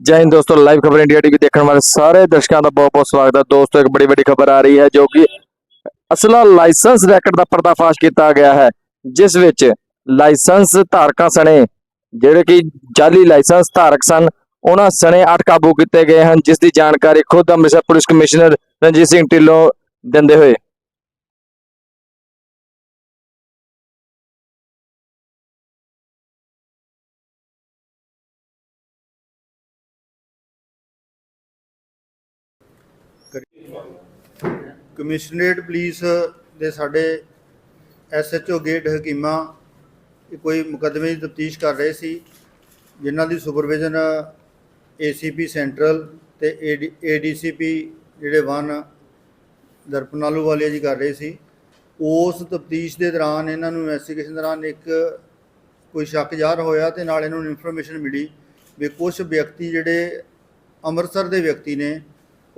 ਜੈ ਹਿੰਦ ਦੋਸਤੋ ਲਾਈਵ ਖਬਰ ਇੰਡੀਆ ਟੀਵੀ ਦੇਖਣ ਵਾਲੇ ਸਾਰੇ ਦਰਸ਼ਕਾਂ ਦਾ ਬਹੁਤ ਬਹੁਤ ਸਵਾਗਤ ਹੈ। ਦੋਸਤੋ, ਇੱਕ ਬੜੀ ਵੱਡੀ ਖਬਰ ਆ ਰਹੀ ਹੈ ਜੋ ਕਿ ਅਸਲਾ ਲਾਇਸੈਂਸ ਰੈਕਟ ਦਾ ਪਰਦਾਫਾਸ਼ ਕੀਤਾ ਗਿਆ ਹੈ, ਜਿਸ ਵਿੱਚ ਲਾਇਸੈਂਸ ਧਾਰਕਾਂ ਸਣੇ, ਜਿਹੜੇ ਕਿ ਜਾਲੀ ਲਾਇਸੈਂਸ ਧਾਰਕ ਸਨ, ਉਹਨਾਂ ਸਣੇ ਅੱਠ ਕਾਬੂ ਕੀਤੇ ਗਏ ਹਨ, ਜਿਸ ਦੀ ਜਾਣਕਾਰੀ ਖੁਦ ਅੰਮ੍ਰਿਤਸਰ ਪੁਲਿਸ ਕਮਿਸ਼ਨਰ ਰਣਜੀਤ ਸਿੰਘ ਢਿੱਲੋਂ ਦਿੰਦੇ ਹੋਏ। ਕਮਿਸ਼ਨਰੇਟ ਪੁਲਿਸ ਦੇ ਸਾਡੇ ਐਸਐਚਓ ਗੇਟ ਹਕੀਮਾ ਕੋਈ ਮੁਕੱਦਮੇ ਦੀ ਤਫਤੀਸ਼ ਕਰ ਰਹੇ ਸੀ, ਜਿਨ੍ਹਾਂ ਦੀ ਸੁਪਰਵਿਜ਼ਨ ਏਸੀਪੀ ਸੈਂਟਰਲ ਤੇ ਏਡੀਸੀਪੀ ਜਿਹੜੇ ਵਨ ਦਰਪਨਾਲੂ ਵਾਲੇ ਜੀ ਕਰ ਰਹੇ ਸੀ। ਉਸ ਤਫਤੀਸ਼ ਦੇ ਦੌਰਾਨ ਇਹਨਾਂ ਨੂੰ ਇਨਵੈਸਟੀਗੇਸ਼ਨ ਦੌਰਾਨ ਇੱਕ ਕੋਈ ਸ਼ੱਕ ਜ਼ਾਹਰ ਹੋਇਆ ਤੇ ਨਾਲ ਇਹਨਾਂ ਨੂੰ ਇਨਫੋਰਮੇਸ਼ਨ ਮਿਲੀ ਵੀ ਕੁਝ ਵਿਅਕਤੀ ਜਿਹੜੇ ਅੰਮ੍ਰਿਤਸਰ ਦੇ ਵਿਅਕਤੀ ਨੇ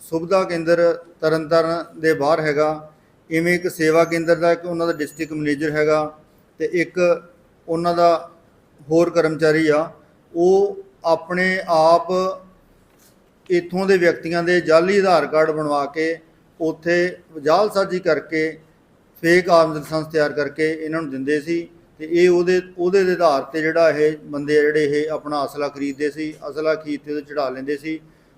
ਸੁਵਿਧਾ ਕੇਂਦਰ ਤਰਨਤਾਰਨ ਦੇ ਬਾਹਰ ਹੈਗਾ। ਇਵੇਂ ਇੱਕ ਸੇਵਾ ਕੇਂਦਰ ਦਾ ਇੱਕ ਉਹਨਾਂ ਦਾ ਡਿਸਟ੍ਰਿਕਟ ਮੈਨੇਜਰ ਹੈਗਾ ਤੇ ਇੱਕ ਉਹਨਾਂ ਦਾ ਹੋਰ ਕਰਮਚਾਰੀ ਆ। ਉਹ ਆਪਣੇ ਆਪ ਇੱਥੋਂ ਦੇ ਵਿਅਕਤੀਆਂ ਦੇ ਜਾਲੀ ਆਧਾਰ ਕਾਰਡ ਬਣਵਾ ਕੇ ਉੱਥੇ ਜਾਲਸਾਜ਼ੀ ਕਰਕੇ ਫੇਕ ਆਰਮਸ ਲਾਇਸੈਂਸ ਤਿਆਰ ਕਰਕੇ ਇਹਨਾਂ ਨੂੰ ਦਿੰਦੇ ਸੀ ਤੇ ਇਹ ਉਹਦੇ ਉਹਦੇ ਦੇ ਆਧਾਰ ਤੇ ਜਿਹੜਾ ਇਹ ਬੰਦੇ ਆ ਜਿਹੜੇ ਇਹ ਆਪਣਾ ਅਸਲਾ ਖਰੀਦਦੇ ਸੀ, ਅਸਲਾ ਖਰੀਦ ਤੇ ਉਹਦੇ ਚੜਾ ਲੈਂਦੇ ਸੀ।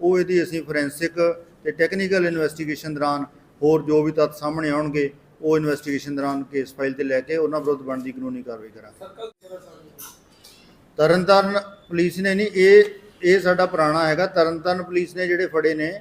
ਉਹ ਇਹਦੀ ਅਸੀਂ ਫੋਰੈਂਸਿਕ ਤੇ ਟੈਕਨੀਕਲ ਇਨਵੈਸਟੀਗੇਸ਼ਨ ਦੌਰਾਨ ਹੋਰ ਜੋ ਵੀ ਤੱਥ ਸਾਹਮਣੇ ਆਉਣਗੇ ਉਹ ਇਨਵੈਸਟੀਗੇਸ਼ਨ ਦੌਰਾਨ ਕੇਸ ਫਾਈਲ ਤੇ ਲੈ ਕੇ ਉਹਨਾਂ ਵਿਰੁੱਧ ਬਣਦੀ ਕਾਨੂੰਨੀ ਕਾਰਵਾਈ ਕਰਾਂਗੇ। ਤਰਨਤਾਰਨ ਪੁਲਿਸ ਨੇ ਨਹੀਂ ਇਹ ਇਹ ਸਾਡਾ ਪੁਰਾਣਾ ਹੈਗਾ। ਤਰਨਤਾਰਨ ਪੁਲਿਸ ਨੇ ਜਿਹੜੇ ਫੜੇ ਨੇ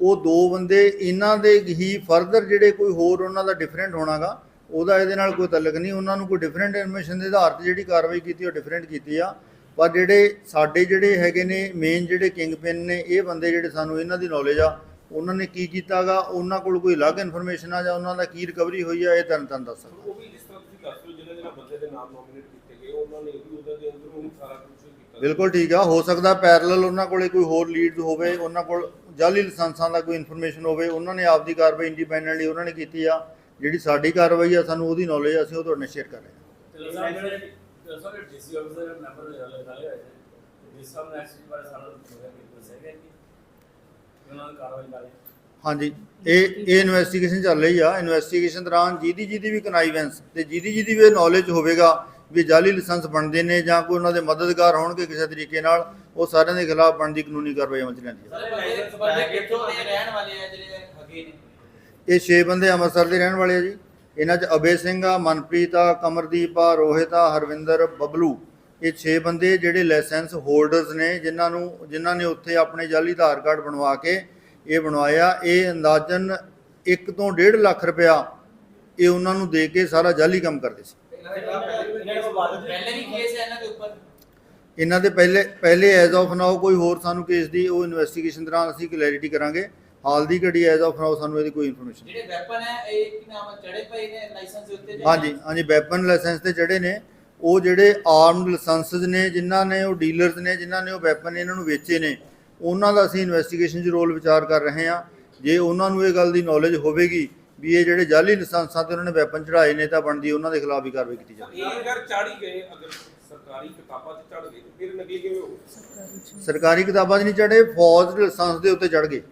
ਉਹ ਦੋ ਬੰਦੇ ਇਹਨਾਂ ਦੇ ਹੀ ਫਰਦਰ ਜਿਹੜੇ ਕੋਈ ਹੋਰ ਉਹਨਾਂ ਦਾ ਡਿਫਰੈਂਟ ਹੋਣਾਗਾ ਉਹਦਾ ਇਹਦੇ ਨਾਲ ਕੋਈ ਤਾਲੁਕ ਨਹੀਂ। ਉਹਨਾਂ ਨੂੰ ਕੋਈ ਡਿਫਰੈਂਟ ਇਨਫੋਰਮੇਸ਼ਨ ਦੇ ਆਧਾਰ ਤੇ ਜਿਹੜੀ ਕਾਰਵਾਈ ਕੀਤੀ ਉਹ ਡਿਫਰੈਂਟ ਕੀਤੀ ਆ। ਪਰ ਜਿਹੜੇ ਸਾਡੇ ਜਿਹੜੇ ਹੈਗੇ ਨੇ ਮੇਨ ਜਿਹੜੇ ਕਿੰਗ ਪਿਨ ਨੇ ਇਹ ਬੰਦੇ ਜਿਹੜੇ ਸਾਨੂੰ ਇਹਨਾਂ ਦੀ ਨੌਲੇਜ ਆ ਉਹਨਾਂ ਨੇ ਕੀ ਕੀਤਾਗਾ? ਉਹਨਾਂ ਕੋਲ ਕੋਈ ਅਲੱਗ ਇਨਫੋਰਮੇਸ਼ਨ ਆ ਜਾਂ ਉਹਨਾਂ ਦਾ ਕੀ ਰਿਕਵਰੀ ਹੋਈ ਆ ਇਹ ਤਰਨ ਤਰਨ ਦੱਸ ਸਕਦਾ। ਉਹ ਵੀ ਜਿਸ ਤਰ੍ਹਾਂ ਤੁਸੀਂ ਦੱਸ ਰਹੇ ਹੋ ਜਿਹਨਾਂ ਜਿਹਨਾਂ ਬੰਦੇ ਦੇ ਨਾਮ ਨੋਮੀਨੇਟ ਕੀਤੇ ਗਏ ਉਹਨਾਂ ਨੇ ਵੀ ਉਹਦੇ ਦੇ ਅੰਦਰ ਉਹਨੂੰ ਸਾਰਾ ਕੁਝ ਕੀਤਾ। ਬਿਲਕੁਲ ਠੀਕ ਆ ਹੋ ਸਕਦਾ ਪੈਰਲਲ ਉਹਨਾਂ ਕੋਲੇ ਕੋਈ ਹੋਰ ਲੀਡਸ ਹੋਵੇ ਉਹਨਾਂ ਕੋਲ ਜਾਲੀ ਲਾਇਸੈਂਸਾਂ ਦਾ ਕੋਈ ਇਨਫੋਰਮੇਸ਼ਨ ਹੋਵੇ ਉਹਨਾਂ ਨੇ ਆਪਦੀ ਕਾਰਵਾਈ ਇੰਡੀਪੈਂਡੈਂਟਲੀ ਉਹਨਾਂ ਨੇ ਕੀਤੀ ਆ ਜਿਹੜੀ ਸਾਡੀ ਕਾਰਵਾਈ ਆ ਸਾਨੂੰ ਉਹਦੀ ਨੌਲੇਜ ਅਸੀਂ ਉਹ ਤੁਹਾਡੇ ਨਾਲ ਸ਼ੇਅਰ ਕਰ ਰਹੇ ਹਾਂ। ਸਰ ਡੀਸੀ ਆਫਿਸਰ ਮੈਂਬਰ ਲਗਾਏ ਹੋਏ ਨੇ ਜਿਸ ਸਾਹਮਣੇ ਐਕਸੀਡੈਂਟ ਬਾਰੇ ਸਾਰਾ ਦੱਸੇਗਾ ਕਿ ਉਹਨਾਂ ਨੇ ਕਾਰਵਾਈ ਕਰੀ ਹਾਂਜੀ ਇਹ ਇਹ ਇਨਵੈਸਟੀਗੇਸ਼ਨ ਚੱਲ ਰਹੀ ਆ। ਇਨਵੈਸਟੀਗੇਸ਼ਨ ਦੌਰਾਨ ਜਿਹਦੀ ਜਿਹਦੀ ਵੀ ਕਨਾਈਵੈਂਸ ਤੇ ਜਿਹਦੀ ਜਿਹਦੀ ਵੀ ਨੌਲੇਜ ਹੋਵੇਗਾ ਵੀ ਜਾਲੀ ਲਾਇਸੈਂਸ ਬਣਦੇ ਨੇ ਜਾਂ ਕੋਈ ਉਹਨਾਂ ਦੇ ਮਦਦਗਾਰ ਹੋਣਗੇ ਕਿਸੇ ਤਰੀਕੇ ਨਾਲ ਉਹ ਸਾਰਿਆਂ ਦੇ ਖਿਲਾਫ ਬਣਦੀ ਕਾਨੂੰਨੀ ਕਾਰਵਾਈ ਅਮਲ ਚ ਲੈਂਦੀ ਹੈ ਸਾਰੇ ਬੰਦੇ ਬੰਦੇ ਕਿੱਥੋਂ ਦੇ ਰਹਿਣ ਵਾਲੇ ਆ ਜਿਹੜੇ ਹੈਗੇ ਨੇ ਇਹ 6 ਬੰਦੇ ਅੰਮ੍ਰਿਤਸਰ ਦੇ ਰਹਿਣ ਵਾਲੇ ਆ ਜੀ। ਇਹਨਾਂ 'ਚ ਅਬੇ ਸਿੰਘ ਆ ਮਨਪ੍ਰੀਤ ਆ ਕਮਰਦੀਪ ਆ ਰੋਹਿਤ ਆ ਹਰਵਿੰਦਰ ਬਬਲੂ। ਇਹ 6 ਬੰਦੇ ਜਿਹੜੇ ਲਾਇਸੈਂਸ ਹੋਲਡਰਸ ਨੇ ਜਿਨ੍ਹਾਂ ਨੂੰ ਜਿਨ੍ਹਾਂ ਨੇ ਉੱਥੇ ਆਪਣੇ ਜਾਲੀ ਆਧਾਰ ਕਾਰਡ ਬਣਵਾ ਕੇ ਇਹ ਬਣਵਾਇਆ। ਇਹ ਅੰਦਾਜ਼ਨ 1 ਤੋਂ 1.5 ਲੱਖ ਰੁਪਇਆ ਇਹ ਉਹਨਾਂ ਨੂੰ ਦੇ ਕੇ ਸਾਰਾ ਜਾਲੀ ਕੰਮ ਕਰਦੇ ਸੀ। ਪਹਿਲੇ ਵੀ ਕੇਸ ਹੈ ਇਹਨਾਂ ਦੇ ਉੱਪਰ? ਇਹਨਾਂ ਦੇ ਪਹਿਲੇ ਪਹਿਲੇ ਐਜ਼ ਆਫ ਨਾਓ ਕੋਈ ਹੋਰ ਸਾਨੂੰ ਕੇਸ ਦੀ ਉਹ ਇਨਵੈਸਟੀਗੇਸ਼ਨ ਦੌਰਾਨ ਅਸੀਂ ਕਲੈਰਿਟੀ ਕਰਾਂਗੇ। ਹਾਲ ਦੀ ਘੜੀ ਐਜ਼ ਆਫ ਨਾਓ ਸਾਨੂੰ ਇਹਦੀ ਕੋਈ ਇਨਫੋਰਮੇਸ਼ਨ ਜਿਹੜੇ ਵੈਪਨ ਹੈ ਇਹ ਕੀ ਨਾਮ ਚੜੇ ਪਏ ਨੇ ਲਾਇਸੈਂਸ ਦੇ ਉੱਤੇ ਹਾਂਜੀ ਹਾਂਜੀ ਵੈਪਨ ਲਾਇਸੈਂਸ ਤੇ ਜਿਹੜੇ ਨੇ। ਉਹ ਜਿਹੜੇ ਆਰਮਡ ਲਾਇਸੈਂਸਸ ਨੇ ਜਿਨ੍ਹਾਂ ਨੇ ਉਹ ਡੀਲਰਸ ਨੇ ਜਿਨ੍ਹਾਂ ਨੇ ਉਹ ਵੈਪਨ ਇਹਨਾਂ ਨੂੰ ਵੇਚੇ ਨੇ ਉਹਨਾਂ ਦਾ ਅਸੀਂ ਇਨਵੈਸਟੀਗੇਸ਼ਨ 'ਚ ਰੋਲ ਵਿਚਾਰ ਕਰ ਰਹੇ ਹਾਂ। ਜੇ ਉਹਨਾਂ ਨੂੰ ਇਹ ਗੱਲ ਦੀ ਨੌਲੇਜ ਹੋਵੇਗੀ ਵੀ ਇਹ ਜਿਹੜੇ ਜਾਲੀ ਲਾਇਸੈਂਸਾਂ ਤੇ ਉਹਨਾਂ ਨੇ ਵੈਪਨ ਚੜਾਏ ਨੇ ਤਾਂ ਬਣਦੀ ਉਹਨਾਂ ਦੇ ਖਿਲਾਫ ਵੀ ਕਾਰਵਾਈ ਕੀਤੀ ਜਾਵੇ ਇਹ ਅਗਰ ਚਾੜੀ ਗਏ ਅਗਰ ਸਰਕਾਰੀ ਕਿਤਾਬਾਂ 'ਚ ਚੜ ਗਏ ਫਿਰ ਨਕਲੀ ਕਿਵੇਂ ਹੋ ਸਰਕਾਰੀ ਕਿਤਾਬਾਂ 'ਚ ਨਹੀਂ ਚੜੇ ਫੌਜ ਲਾਇਸੈਂਸ ਦੇ ਉੱਤੇ ਚੜ ਗਏ।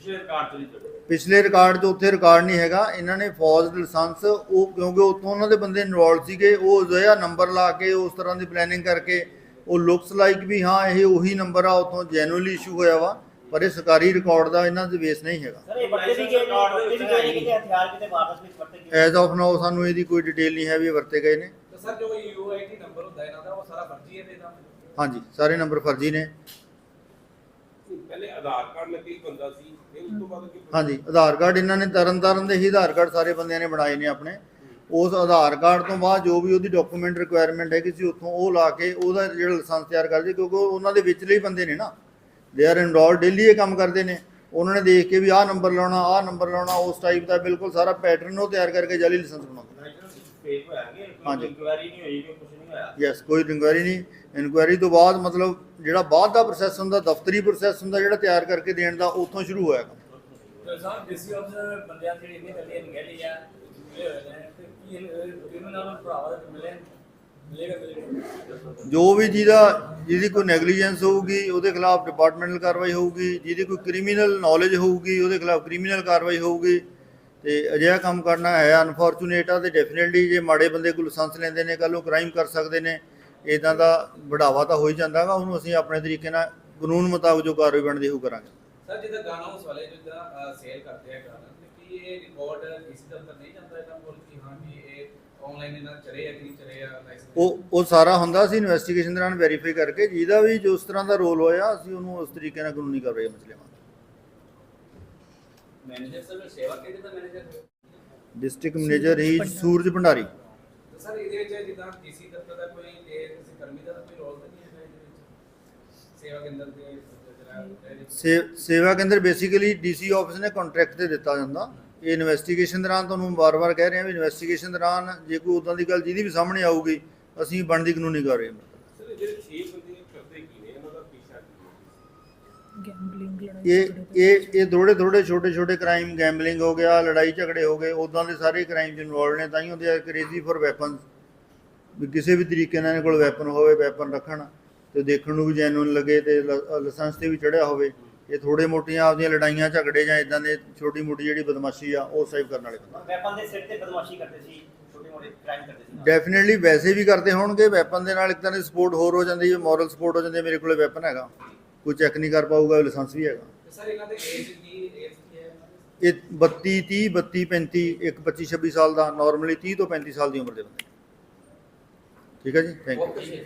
ਪਿਛਲੇ ਰਿਕਾਰਡ ਤੋਂ ਨਹੀਂ ਚੱਲੇ। ਪਿਛਲੇ ਰਿਕਾਰਡ 'ਚ ਉੱਥੇ ਰਿਕਾਰਡ ਨਹੀਂ ਹੈਗਾ। ਇਹਨਾਂ ਨੇ ਫੌਜ ਲਾਇਸੈਂਸ ਉਹ ਕਿਉਂਕਿ ਉੱਥੋਂ ਉਹਨਾਂ ਦੇ ਬੰਦੇ ਇਨਵੋਲਡ ਸੀਗੇ ਉਹ ਜਿਹੜਾ ਨੰਬਰ ਲਾ ਕੇ ਉਸ ਤਰ੍ਹਾਂ ਦੀ ਪਲੈਨਿੰਗ ਕਰਕੇ ਉਹ ਲੁਕਸ ਲਾਈਕ ਵੀ ਹਾਂ ਇਹ ਉਹੀ ਨੰਬਰ ਆ ਉੱਥੋਂ ਜੈਨੂਅਲੀ ਇਸ਼ੂ ਹੋਇਆ ਵਾ ਪਰ ਇਹ ਸਰਕਾਰੀ ਰਿਕਾਰਡ ਦਾ ਇਹਨਾਂ ਦੇ ਬੇਸ ਨਹੀਂ ਹੈਗਾ। ਸਰ ਇਹ ਵਰਤੇ ਵੀ ਗਏ ਨੇ ਵਰਤੇ ਵੀ ਗਏ ਨੇ ਕਿਤੇ ਹਥਿਆਰ ਕਿਤੇ ਵਾਪਸ ਵਿੱਚ ਵਰਤੇ ਗਏ ਐਜ਼ ਆਫ ਨਾਓ ਸਾਨੂੰ ਇਹਦੀ ਕੋਈ ਡਿਟੇਲ ਨਹੀਂ ਹੈ ਵੀ ਇਹ ਵਰਤੇ ਗਏ ਨੇ। ਸਰ ਜੋ ਯੂਆਈਟੀ ਨੰਬਰ ਹੁੰਦਾ ਇਹਨਾਂ ਦਾ ਉਹ ਸਾਰਾ ਫਰਜ਼ੀ ਹੈ ਤੇ ਇਹਦਾ ਹਾਂਜੀ ਸਾਰੇ ਨੰਬਰ ਫਰਜ਼ੀ ਨੇ। ਪਹਿਲੇ ਆਧਾਰ ਕਾਰਡ ਨਕਲੀ ਬੰਦਾ ਸੀ? ਫਿਰ ਉਸ ਤੋਂ ਬਾਅਦ ਕੀ ਹਾਂਜੀ, ਆਧਾਰ ਕਾਰਡ ਇਹਨਾਂ ਨੇ ਤਰਨ ਤਾਰਨ ਦੇ ਹੀ ਆਧਾਰ ਕਾਰਡ ਸਾਰੇ ਬੰਦਿਆਂ ਨੇ ਬਣਾਏ ਨੇ ਆਪਣੇ। ਉਸ ਆਧਾਰ ਕਾਰਡ ਤੋਂ ਬਾਅਦ ਜੋ ਵੀ ਉਹਦੀ ਡਾਕੂਮੈਂਟ ਰਿਕੁਆਇਰਮੈਂਟ ਹੈਗੀ ਸੀ, ਉੱਥੋਂ ਉਹ ਲਾ ਕੇ ਉਹਦਾ ਜਿਹੜਾ ਲਾਇਸੈਂਸ ਤਿਆਰ ਕਰਦੇ ਕਿਉਂਕਿ ਉਹ ਉਹਨਾਂ ਦੇ ਵਿਚਲੇ ਹੀ ਬੰਦੇ ਨੇ ਨਾ। ਦੇ ਆਰ ਇਨਰੋਲ ਡੇਲੀ ਇਹ ਕੰਮ ਕਰਦੇ ਨੇ। ਉਹਨਾਂ ਨੇ ਦੇਖ ਕੇ ਵੀ ਆਹ ਨੰਬਰ ਲਾਉਣਾ, ਆਹ ਨੰਬਰ ਲਾਉਣਾ, ਉਸ ਟਾਈਪ ਦਾ ਬਿਲਕੁਲ ਸਾਰਾ ਪੈਟਰਨ ਉਹ ਤਿਆਰ ਕਰਕੇ ਜਾਲੀ ਲਾਇਸੈਂਸ ਬਣਾਉਂਦੇ ਫੇਕ ਹੋਇਆ ਕਿ ਹਾਂਜੀ। ਇਨਕੁਆਇਰੀ ਨਹੀਂ ਹੋਈ ਕਿ ਕੁਝ ਨਹੀਂ ਹੋਇਆ? ਯੈਸ ਕੋਈ ਇਨਕੁਆਇਰੀ ਨਹੀਂ। ਇਨਕੁਆਇਰੀ ਤੋਂ ਬਾਅਦ ਮਤਲਬ ਜਿਹੜਾ ਬਾਅਦ ਦਾ ਪ੍ਰੋਸੈਸ ਹੁੰਦਾ ਦਫ਼ਤਰੀ ਪ੍ਰੋਸੈਸ ਹੁੰਦਾ ਜਿਹੜਾ ਤਿਆਰ ਕਰਕੇ ਦੇਣ ਦਾ ਉੱਥੋਂ ਸ਼ੁਰੂ ਹੋਇਆ ਕੰਮ। ਤੇ ਸਾਹਿਬ ਡੀਸੀ ਅਫਸਰ ਬੰਦਿਆਂ ਜਿਹੜੇ ਇੰਨੇ ਕੱਲੇ ਨਿਕਲੇ ਆ ਮਿਲੇ ਹੋਏ ਨੇ ਤੇ ਕੀ ਇਹਨਾਂ ਨਾਲ ਭਰਾਵਾ ਦੇ ਮਿਲੇ? ਮਿਲੇਗਾ ਮਿਲੇਗਾ ਜੋ ਵੀ ਜਿਹਦਾ ਜਿਹਦੀ ਕੋਈ ਨੈਗਲੀਜੈਂਸ ਹੋਊਗੀ ਉਹਦੇ ਖਿਲਾਫ ਡਿਪਾਰਟਮੈਂਟਲ ਕਾਰਵਾਈ ਹੋਊਗੀ। ਜਿਹਦੀ ਕੋਈ ਕ੍ਰਿਮੀਨਲ ਨੌਲੇਜ ਹੋਊਗੀ ਉਹਦੇ ਖਿਲਾਫ ਕ੍ਰਿਮੀਨਲ ਕਾਰਵਾਈ ਹੋਊਗੀ। ਤੇ ਅਜਿਹਾ ਕੰਮ ਕਰਨਾ ਹੈ। ਅਨਫੋਰਚੂਨੇਟ ਆ ਤੇ ਡੈਫੀਨਿਟਲੀ ਜੇ ਮਾੜੇ ਬੰਦੇ ਕੋਲ ਲਾਇਸੈਂਸ ਲੈਂਦੇ ਨੇ ਕੱਲ ਨੂੰ ਕ੍ਰਾਈਮ ਕਰ ਸਕਦੇ ਨੇ ਇਦਾਂ ਦਾ ਵਧਾਵਾ ਤਾਂ ਹੋ ਹੀ ਜਾਂਦਾਗਾ ਉਹਨੂੰ ਅਸੀਂ ਆਪਣੇ ਤਰੀਕੇ ਨਾਲ ਕਾਨੂੰਨ ਮੁਤਾਬਕ ਜੋ ਕਾਰਵਾਈ ਬਣਦੀ ਉਹ ਕਰਾਂਗੇ। ਸਰ ਜਿੱਦਾਂ ਗਾਣਾ ਹਾਊਸ ਵਾਲੇ ਜਿੱਦਾਂ ਸੇਲ ਕਰਦੇ ਆ ਗਾਣਾ ਕੀ ਇਹ ਰਿਕਾਰਡ ਕਿਸੇ ਦੇ ਅੰਦਰ ਨਹੀਂ ਜਾਂਦਾ ਇਹਦਾ ਕੋਲ ਕਿ ਹਾਂ ਵੀ ਇਹ ਆਨਲਾਈਨ ਇਹਨਾਂ ਚੜੇ ਆ ਕਿ ਨਹੀਂ ਚੜੇ ਆ ਉਹ ਉਹ ਸਾਰਾ ਹੁੰਦਾ ਸੀ ਇਨਵੈਸਟੀਗੇਸ਼ਨ ਦੌਰਾਨ ਵੈਰੀਫਾਈ ਕਰਕੇ ਜਿਹਦਾ ਵੀ ਜੋ ਉਸ ਤਰ੍ਹਾਂ ਦਾ ਰੋਲ ਹੋਇਆ ਅਸੀਂ ਉਹਨੂੰ ਉਸ ਤਰੀਕੇ ਨਾਲ ਕਾਨੂੰਨੀ ਕਾਰਵਾਈ ਮਸਲੇ ਮੈਨੇਜਰ ਸਰ ਸੇਵਾ ਕਿਹਦੇ ਦਾ ਮੈਨੇਜਰ ਡਿਸਟ੍ਰਿਕਟ ਮੈਨੇਜਰ ਹੀ ਸੂਰਜ ਭੰਡਾਰੀ। ਸਰ ਇਹਦੇ ਵਿੱਚ ਜਿੱਦਾਂ ਡੀਸੀ ਦਫ਼ਤਰ ਦਾ ਕੋਈ ਇਹ ਕਿਸੇ ਕਰਮੀ ਦਾ ਕੋਈ ਰੋਲ ਤਾਂ ਨਹੀਂ ਹੈ ਇਹਦੇ ਵਿੱਚ? ਸੇਵਾ ਕੇਂਦਰ ਦੇ ਸੇਵਾ ਕੇਂਦਰ ਬੇਸਿਕਲੀ ਡੀਸੀ ਆਫਿਸ ਨੇ ਕੰਟਰੈਕਟ ਤੇ ਦਿੱਤਾ ਜਾਂਦਾ। ਇਹ ਇਨਵੈਸਟੀਗੇਸ਼ਨ ਦੌਰਾਨ ਤੁਹਾਨੂੰ ਵਾਰ-ਵਾਰ ਕਹਿ ਰਹੇ ਹਾਂ ਵੀ ਇਨਵੈਸਟੀਗੇਸ਼ਨ ਦੌਰਾਨ ਜੇ ਕੋਈ ਉਦਾਂ ਦੀ ਗੱਲ ਜਿਹਦੀ ਵੀ ਸਾਹਮਣੇ ਆਊਗੀ ਅਸੀਂ ਬਣਦੀ ਕਾਨੂੰਨੀ ਕਾਰਵਾਈ। ਕਰਾਂਗੇ ਸਰ ਜਿਹੜੇ 6 ਗੈਂਬਲਿੰਗ ਲੜਾਈ ਇਹ ਇਹ ਇਹ ਥੋੜੇ ਥੋੜੇ ਛੋਟੇ ਛੋਟੇ ਕ੍ਰਾਈਮ ਗੈਂਬਲਿੰਗ ਹੋ ਗਿਆ ਲੜਾਈ ਝਗੜੇ ਹੋ ਗਏ ਉਦਾਂ ਦੇ ਸਾਰੇ ਕ੍ਰਾਈਮ ਇਨਵੋਲਡ ਨੇ ਤਾਂ ਹੀ ਹੁੰਦੇ ਆ ਕ੍ਰੇਜ਼ੀ ਫॉर ਵੈਪਨਸ ਵੀ ਕਿਸੇ ਵੀ ਤਰੀਕੇ ਨਾਲ ਇਹਨਾਂ ਕੋਲ ਵੈਪਨ ਹੋਵੇ ਵੈਪਨ ਰੱਖਣ ਤੇ ਦੇਖਣ ਨੂੰ ਵੀ ਜੈਨੂਨ ਲੱਗੇ ਤੇ ਲਾਇਸੈਂਸ ਤੇ ਵੀ ਚੜਿਆ ਹੋਵੇ ਇਹ ਥੋੜੇ ਮੋਟੀਆਂ ਆਪਦੀਆਂ ਲੜਾਈਆਂ ਝਗੜੇ ਜਾਂ ਇਦਾਂ ਦੇ ਛੋਟੀ ਮੋਟੀ ਜਿਹੜੀ ਬਦਮਾਸ਼ੀ ਆ ਉਹ ਸੇਵ ਕਰਨ ਵਾਲੇ ਬੰਦੇ। ਵੈਪਨ ਦੇ ਸਿਰ ਤੇ ਬਦਮਾਸ਼ੀ ਕਰਦੇ ਸੀ ਛੋਟੇ ਮੋਟੇ ਕ੍ਰਾਈਮ ਕਰਦੇ ਸੀ। ਡੈਫੀਨਿਟਲੀ ਵੈਸੇ ਵੀ ਕਰਦੇ ਹੋਣਗੇ ਵੈਪਨ ਦੇ ਨਾਲ ਇੱਕ ਤਰ੍ਹਾਂ ਦੀ ਸਪੋਰਟ ਹੋਰ ਹੋ ਜਾਂਦੀ ਹੈ ਮੋਰਲ ਸਪੋਰਟ ਹੋ ਜਾਂਦੀ ਹੈ ਮੇਰੇ ਕੋਲੇ ਵੈਪਨ ਹੈਗਾ। ਕੋਈ ਚੈੱਕ ਨਹੀਂ ਕਰ ਪਾਊਗਾ ਲਾਇਸੈਂਸ ਵੀ ਹੈਗਾ। ਸਰ ਇਹਨਾਂ ਦੇ ਏਜ ਕੀ ਏਜ ਕੀ ਹੈ? ਇਹ 32 30 32 35 ਇੱਕ 25 26 ਸਾਲ ਦਾ ਨਾਰਮਲੀ 30 ਤੋਂ 35 ਸਾਲ ਦੀ ਉਮਰ ਦੇ ਬੰਦੇ। ਠੀਕ ਹੈ ਜੀ? Thank you